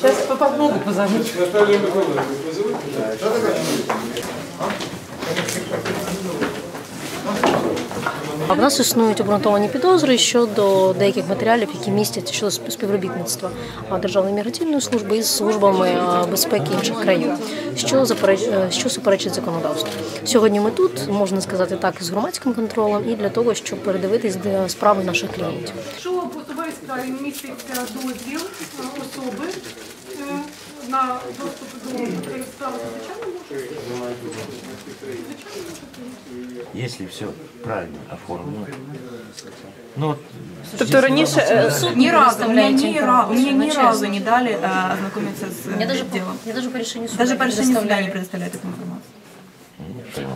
Сейчас по подмогу позову. Наталья Миколаевна, вызовите? А в нас існують обґрунтовані підозри щодо деяких матеріалів, які містять щодо співробітництва Державної міграційної служби із службами безпеки інших країн, що запереч- е, що суперечить законодавству. Сьогодні ми тут можна сказати так з громадським контролем і для того, щоб передивитись справи наших клієнтів. Що в особовій справі містить дозвіл е, особи е, на доступ до справи, звичайно, може. Если все правильно оформлено. Ну, Тобто раніше е, Ни разу, мне ни, ра- мне ни разу не дали э, ознакомиться с Я даже, делом. я даже по решению суда Даже по решению суда не предоставляют эту информацию.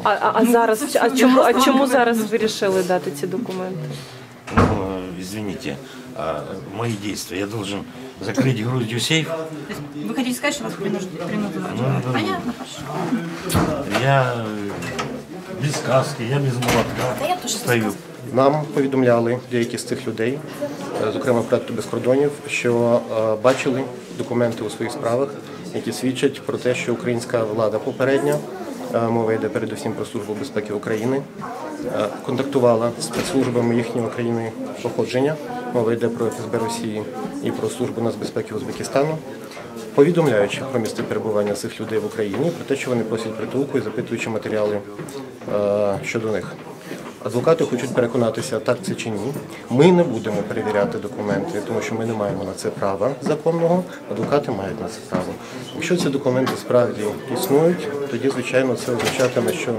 а, а, а зараз а чому а чому зараз вирішили дати ці документи? ну, э, извините, а мои действия. Я должен закрыть грудью сейф. То есть вы хотите сказать, что вас принужд- принудили? Понятно, хорошо. Я э, без каски, я без молотка стою. Нам повідомляли деякі з цих людей, е, зокрема проекту без кордонів, що е, бачили документи у своїх справах, які свідчать про те, що українська влада попередня, е, мова йде передусім про службу безпеки України, е, контактувала з спецслужбами їхньої країни походження, мова йде про ФСБ Росії і про службу нацбезпеки Узбекистану, повідомляючи про місце перебування цих людей в Україні, про те, що вони просять притулку і запитуючи матеріали е, щодо них. Адвокати хочуть переконатися, так це чи ні. Ми не будемо перевіряти документи, тому що ми не маємо на це права законного. Адвокати мають на це право. Якщо ці документи справді існують, тоді звичайно це означатиме, що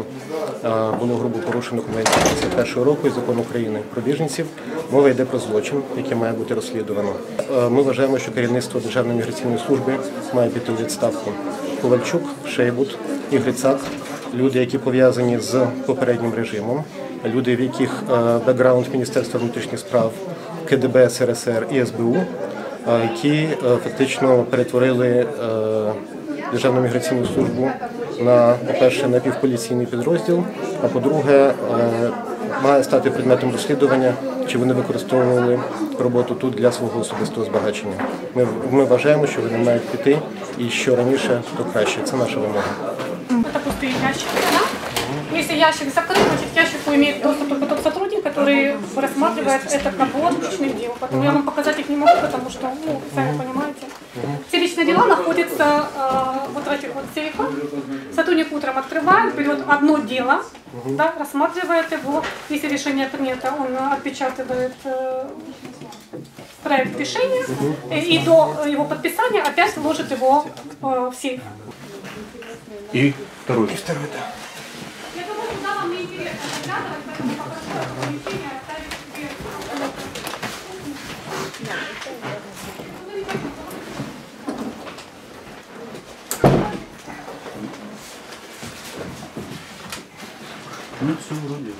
було грубо порушено конвенцію 51 року і закон України про біженців. Мова йде про злочин, який має бути розслідувано. Ми вважаємо, що керівництво Державної міграційної служби має піти у відставку. Ковальчук, Шейбут і Грицак люди, які пов'язані з попереднім режимом, люди, в яких е, бекграунд Міністерства внутрішніх справ, КДБ, СРСР і СБУ, е, які е, фактично перетворили Державну міграційну службу на, по-перше, напівполіційний підрозділ, а по-друге, має стати предметом розслідування, чи вони використовували роботу тут для свого особистого збагачення. Ми, ми вважаємо, що вони мають піти і що раніше, то краще. Це наша вимога. Пустые ящики, да? Если ящик закрыт, значит к ящику имеет доступ только тот сотрудник, который рассматривает этот набор личных дел. Поэтому я вам показать их не могу, потому что, ну, сами понимаете. Все личные дела находятся э, вот в этих вот сейфах. Сотрудник утром открывает, берет одно дело, да, рассматривает его. Если решение принято, он отпечатывает э, проект решения э, и до его подписания опять вложит его э, в сейф. И второй. Я думаю, туда вам не интересно заглядывать, поэтому попрошу помещение оставить себе. Ну, все вроде.